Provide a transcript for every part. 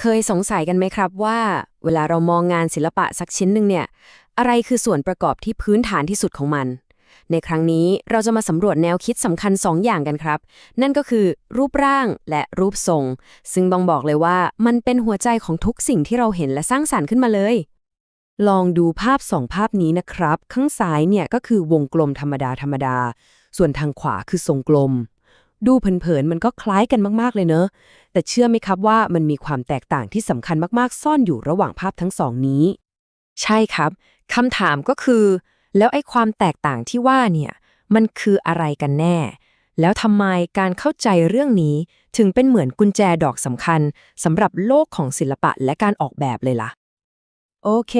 เคยสงสัยกันไหมครับว่า เวลาเรามองงานศิลปะสักชิ้นหนึ่งเนี่ย อะไรคือส่วนประกอบที่พื้นฐานที่สุดของมัน ในครั้งนี้เราจะมาสำรวจแนวคิดสำคัญ2ออย่างกันครับ นั่นก็คือ รูปร่างและรูปทรง ซึ่งต้องบอกเลยว่ามันเป็นหัวใจของทุกสิ่งที่เราเห็นและสร้างสรรค์ขึ้นมาเลย ลองดูภาพสองภาพนี้นะครับ ข้างซ้ายเนี่ยก็คือวงกลมธรรมดาธรรมดา ส่วนทางขวาคือทรงกลม ดูเผินๆมันก็คล้ายกันมากๆเลยเนอะ แต่เชื่อไหมครับว่ามันมีความแตกต่างที่สำคัญมากๆ ซ่อนอยู่ระหว่างภาพทั้งสองนี้ ใช่ครับคำถามก็คือ แล้วไอ้ความแตกต่างที่ว่าเนี่ย มันคืออะไรกันแน่ แล้วทำไมการเข้าใจเรื่องนี้ ถึงเป็นเหมือนกุญแจดอกสำคัญสำหรับโลกของศิลปะและการออกแบบเลยล่ะ โอเค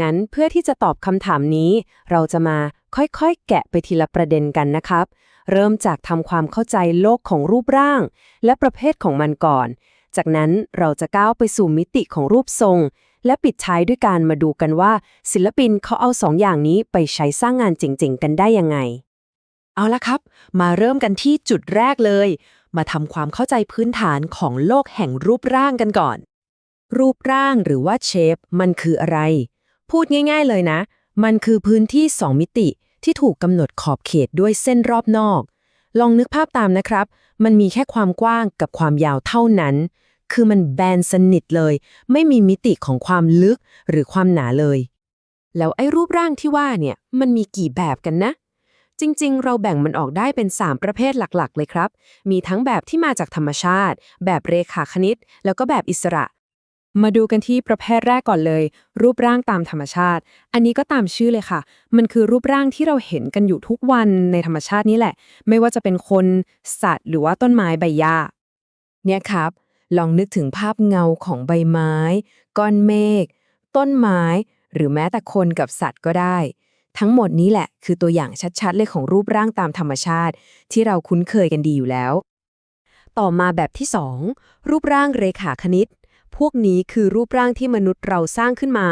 งั้นเพื่อที่จะตอบคำถามนี้ เราจะมาค่อยๆ แกะไปทีละประเด็นกันนะครับ เริ่มจากทำความเข้าใจโลกของรูปร่าง และประเภทของมันก่อน จากนั้นเราจะก้าวไปสู่มิติของรูปทรง และปิดท้ายด้วยการมาดูกันว่า ศิลปินเขาเอาสองอย่างนี้ไปใช้สร้างงานเจ๋งๆ กันได้ยังไง เอาละครับ มาเริ่มกันที่จุดแรกเลย มาทำความเข้าใจพื้นฐานของโลกแห่งรูปร่างกันก่อน รูปร่างหรือว่าเชฟมันคืออะไร พูดง่าย ๆ เลยนะ มันคือพื้นที่2มิติ ที่ถูกกำหนดขอบเขตด้วยเส้นรอบนอก ลองนึกภาพตามนะครับ มันมีแค่ความกว้างกับความยาวเท่านั้น คือมันแบนสนิทเลย ไม่มีมิติของความลึกหรือความหนาเลย แล้วไอ้รูปร่างที่ว่าเนี่ย มันมีกี่แบบกันนะ จริงๆ เราแบ่งมันออกได้เป็น 3 ประเภทหลักๆ เลยครับ มีทั้งแบบที่มาจากธรรมชาติ แบบเรขาคณิต แล้วก็แบบอิสระ มาดูกันที่ประเภทแรกก่อนเลย รูปร่างตามธรรมชาติ อันนี้ก็ตามชื่อเลยค่ะ มันคือรูปร่างที่เราเห็นกันอยู่ทุกวันในธรรมชาตินี่แหละ ไม่ว่าจะเป็นคนสัตว์ หรือว่าต้นไม้ใบหญ้าเนี่ยครับ ลองนึกถึงภาพเงาของใบไม้ ก้อนเมฆต้นไม้ หรือแม้แต่คนกับสัตว์ก็ได้ ทั้งหมดนี้แหละ คือตัวอย่างชัดๆ เลยของรูปร่างตามธรรมชาติ ที่เราคุ้นเคยกันดีอยู่แล้ว ต่อมาแบบที่ 2 รูปร่างเรขาคณิต พวกนี้คือรูปร่างที่มนุษย์เราสร้างขึ้นมา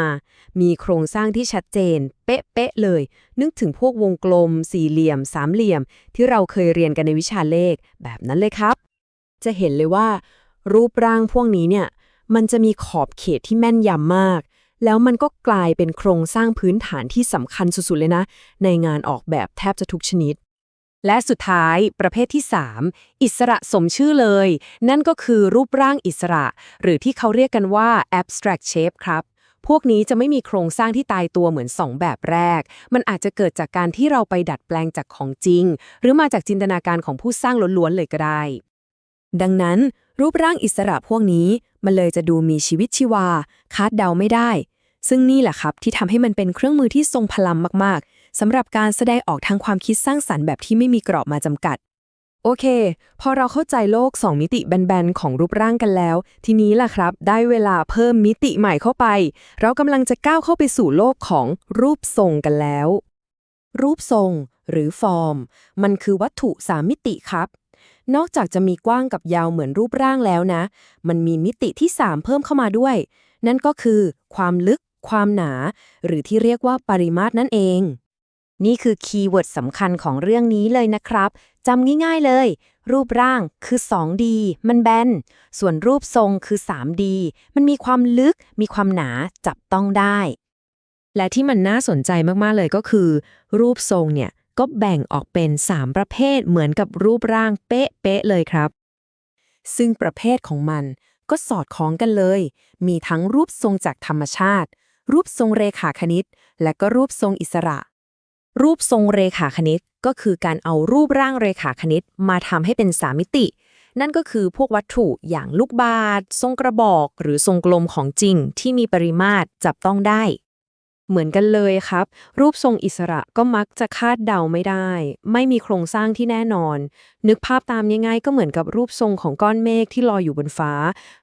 มีโครงสร้างที่ชัดเจน เป๊ะๆเลย นึกถึงพวกวงกลม สี่เหลี่ยม สามเหลี่ยม ที่เราเคยเรียนกันในวิชาเลข แบบนั้นเลยครับ จะเห็นเลยว่า รูปร่างพวกนี้เนี่ย มันจะมีขอบเขตที่แม่นยำมาก แล้วมันก็กลายเป็นโครงสร้างพื้นฐานที่สำคัญสุดๆเลยนะ ในงานออกแบบแทบจะทุกชนิด และสุดท้ายประเภทที่ 3 อิสระสมชื่อเลย นั่นก็คือรูปร่างอิสระ หรือที่เขาเรียกกันว่า abstract shape ครับ พวกนี้จะไม่มีโครงสร้างที่ตายตัวเหมือน 2 แบบแรก มันอาจจะเกิดจากการที่เราไปดัดแปลงจากของจริง หรือมาจากจินตนาการของผู้สร้างล้วนๆเลยก็ได้ ดังนั้น รูปร่างอิสระพวกนี้มันเลยจะดูมีชีวิตชีวาคาดเดาไม่ได้ ซึ่งนี่แหละครับที่ทำให้มันเป็นเครื่องมือที่ทรงพลังมากๆ สำหรับการแสดงออกทางความคิดสร้างสรรค์แบบที่ไม่มีกรอบมาจำกัด โอเค พอเราเข้าใจโลก 2 มิติแบนๆ ของรูปร่างกันแล้ว ทีนี้ล่ะครับ ได้เวลาเพิ่มมิติใหม่เข้าไป เรากำลังจะก้าวเข้าไปสู่โลกของรูปทรงกันแล้ว รูปทรง หรือฟอร์ม มันคือวัตถุสามมิติครับ นอกจากจะมีกว้างกับยาวเหมือนรูปร่างแล้วนะ มันมีมิติที่ 3 เพิ่มเข้ามาด้วย นั่นก็คือ ความลึก ความหนา หรือที่เรียกว่าปริมาตรนั่นเอง นี่คือคีย์เวิร์ดสำคัญของเรื่องนี้เลยนะครับจำง่ายๆเลย รูปร่างคือ 2D มันแบน ส่วนรูปทรงคือ 3D มันมีความลึก มีความหนาจับต้องได้ และที่มันน่าสนใจมากๆเลยก็คือ รูปทรงเนี่ย ก็แบ่งออกเป็น 3 ประเภทเหมือนกับรูปร่างเป๊ะๆเลยครับ ซึ่งประเภทของมันก็สอดคล้องกันเลย มีทั้งรูปทรงจากธรรมชาติ รูปทรงเรขาคณิต และก็รูปทรงอิสระ รูปทรงเรขาคณิต ก็คือการเอารูปร่างเรขาคณิตมาทำให้เป็นสามมิติ นั่นก็คือพวกวัตถุอย่างลูกบาศก์ทรงกระบอก หรือทรงกลมของจริงที่มีปริมาตรจับต้องได้ เหมือนกันเลยครับ รูปทรงอิสระก็มักจะคาดเดาไม่ได้ ไม่มีโครงสร้างที่แน่นอน นึกภาพตามง่ายๆก็เหมือนกับรูปทรงของก้อนเมฆที่ลอยอยู่บนฟ้า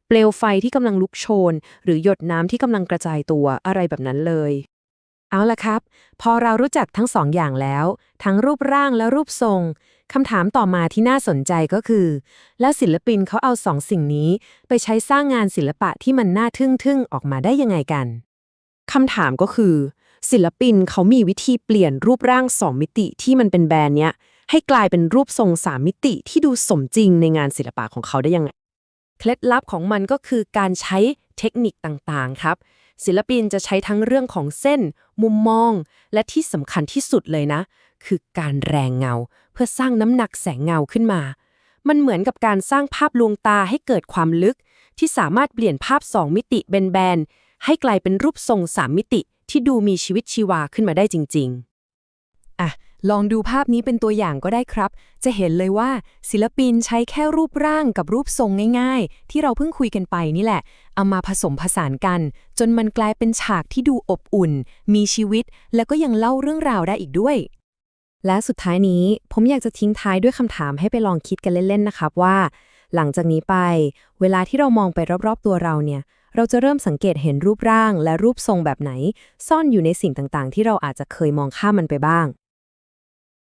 เปลวไฟที่กำลังลุกโชน หรือหยดน้ำที่กำลังกระจายตัวอะไรแบบนั้นเลย เอาละครับ พอเรารู้จักทั้งสองอย่างแล้ว ทั้งรูปร่างและรูปทรงคำถามต่อมาที่น่าสนใจก็คือ แล้วศิลปินเขาเอาสองสิ่งนี้ ไปใช้สร้างงานศิลปะที่มันน่าทึ่งๆ ออกมาได้ยังไงกันคำถามก็คือ ศิลปินเขามีวิธีเปลี่ยนรูปร่างสองมิติที่มันเป็นแบรนด์เนี้ย ให้กลายเป็นรูปทรงสามมิติที่ดูสมจริงในงานศิลปะของเขาได้ยังไงเคล็ดลับของมันก็คือการใช้เทคนิคต่างๆครับ ศิลปินจะใช้ทั้งเรื่องของเส้น มุมมอง และที่สำคัญที่สุดเลยนะ คือการแรงเงา เพื่อสร้างน้ำหนักแสงเงาขึ้นมา มันเหมือนกับการสร้างภาพลวงตาให้เกิดความลึก ที่สามารถเปลี่ยนภาพ 2 มิติแบนๆให้กลายเป็นรูปทรง 3 มิติที่ดูมีชีวิตชีวาขึ้นมาได้จริง อะ ลองดูภาพนี้เป็นตัวอย่างก็ได้ครับ จะเห็นเลยว่าศิลปินใช้แค่รูปร่างกับรูปทรงง่าย ๆ ที่เราเพิ่งคุยกันไปนี่แหละ เอามาผสมผสานกัน จนมันกลายเป็นฉากที่ดูอบอุ่น มีชีวิต แล้วก็ยังเล่าเรื่องราวได้อีกด้วย และสุดท้ายนี้ผมอยากจะทิ้งท้ายด้วยคำถามให้ไปลองคิดกันเล่นๆนะครับว่า หลังจากนี้ไป เวลาที่เรามองไปรอบๆตัวเราเนี่ยเราจะเริ่มสังเกตเห็นรูปร่างและรูปทรงแบบไหน ซ่อนอยู่ในสิ่งต่างๆ ที่เราอาจจะเคยมองข้ามมันไปบ้าง